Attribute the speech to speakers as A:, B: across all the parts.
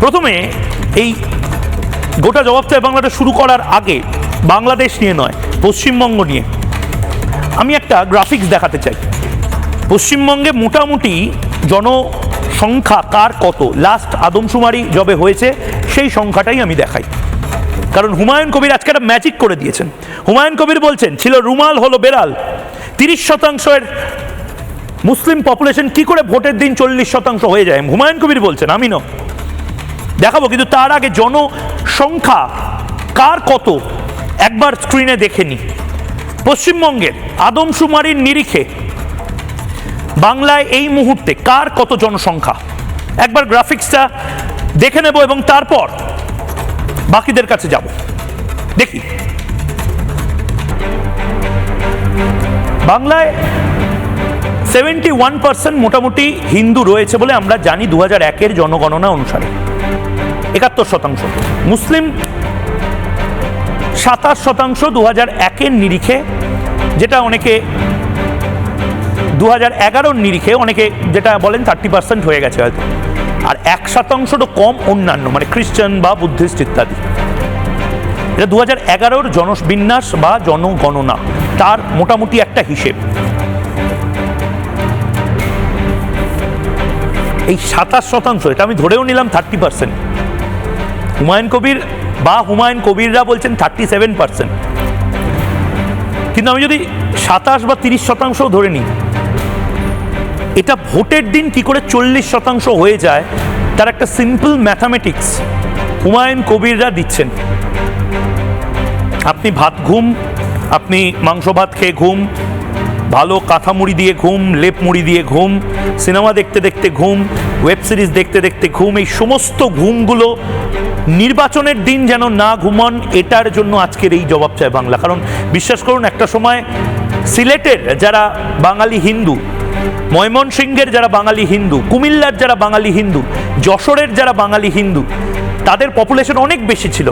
A: প্রথমে এই গোটা জবাব চাই বাংলাটা শুরু করার আগে বাংলাদেশ নিয়ে নয়, পশ্চিমবঙ্গ নিয়ে। আমি একটা গ্রাফিক্স দেখাতে চাই। পশ্চিমবঙ্গে মোটামুটি জনসংখ্যা কার কত? লাস্ট আদমশুমারি যবে হয়েছে, সেই সংখ্যাটাই আমি দেখাই। কারণ হুমায়ুন কবির আজকে একটা ম্যাজিক করে দিয়েছেন। হুমায়ুন কবির বলছেন, ছিল রুমাল, হলো বেড়াল। তিরিশ শতাংশের মুসলিম পপুলেশন কি করে ভোটের দিন চল্লিশ শতাংশ হয়ে যায়? হুমায়ুন কবির বলছেন, আমি নয় দেখাবো, কিন্তু তার আগে জনসংখ্যা কার কত? একবার স্ক্রিনে দেখে নি। পশ্চিমবঙ্গের আদমশুমারির নিরিখে বাংলায় এই মুহূর্তে কার কত জনসংখ্যা? একবার গ্রাফিক্সটা দেখে নেব এবং তারপর বাকিদের কাছে যাব। দেখি। বাংলায় সেভেন্টি ওয়ান পার্সেন্ট মোটামুটি হিন্দু রয়েছে বলে আমরা জানি দু হাজার একের জনগণনা অনুসারে। একাত্তর শতাংশ। মুসলিম সাতাশ শতাংশ দু হাজার একের নিরিখে, যেটা অনেকে দু হাজার এগারোর নিরিখে অনেকে যেটা বলেন থার্টি পার্সেন্ট হয়ে গেছে হয়তো। আর এক শতাংশটা কম অন্যান্য মানে খ্রিস্টান বা বুদ্ধিস্ট ইত্যাদি। এটা দু হাজার এগারোর জনবিন্যাস বা জনগণনা, তার মোটামুটি একটা হিসেব। এই সাতাশ শতাংশ, এটা আমি ধরেও নিলাম থার্টি পার্সেন্ট। হুমায়ুন কবির বা হুমায়ুন কবিররা বলছেন থার্টি সেভেন পার্সেন্ট কিন্তু আমি যদি সাতাশ বা তিরিশ শতাংশ ধরে নিই, এটা ভোটের দিন কি করে চল্লিশ শতাংশ হয়ে যায়, তার একটা সিম্পল ম্যাথামেটিক্স হুমায়ুন কবিররা দিচ্ছেন। আপনি ভাত ঘুম, আপনি মাংস ভাত খেয়ে ঘুম, ভালো কাঁথা মুড়ি দিয়ে ঘুম লেপ মুড়ি দিয়ে ঘুম, সিনেমা দেখতে দেখতে ঘুম ওয়েব সিরিজ দেখতে দেখতে ঘুম, এই সমস্ত ঘুমগুলো নির্বাচনের দিন যেন না ঘুমান, এটার জন্য আজকের এই জবাব চায় বাংলা। কারণ বিশ্বাস করুন, একটা সময় সিলেটের যারা বাঙালি হিন্দু, ময়মনসিংহের যারা বাঙালি হিন্দু, কুমিল্লার যারা বাঙালি হিন্দু, যশোরের যারা বাঙালি হিন্দু, তাদের পপুলেশন অনেক বেশি ছিল।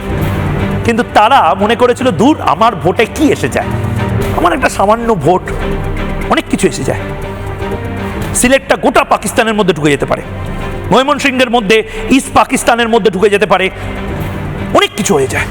A: কিন্তু তারা মনে করেছিল, দূর, আমার ভোটে কি এসে যায়? আমার একটা সামান্য ভোট, অনেক কিছু এসে যায়। সিলেটটা গোটা পাকিস্তানের মধ্যে ঢুকে যেতে পারে। ময়মনসিংহের মধ্যে ইস্ট পাকিস্তানের মধ্যে ঢুকে যেতে পারে। অনেক কিছু হয়ে যায়।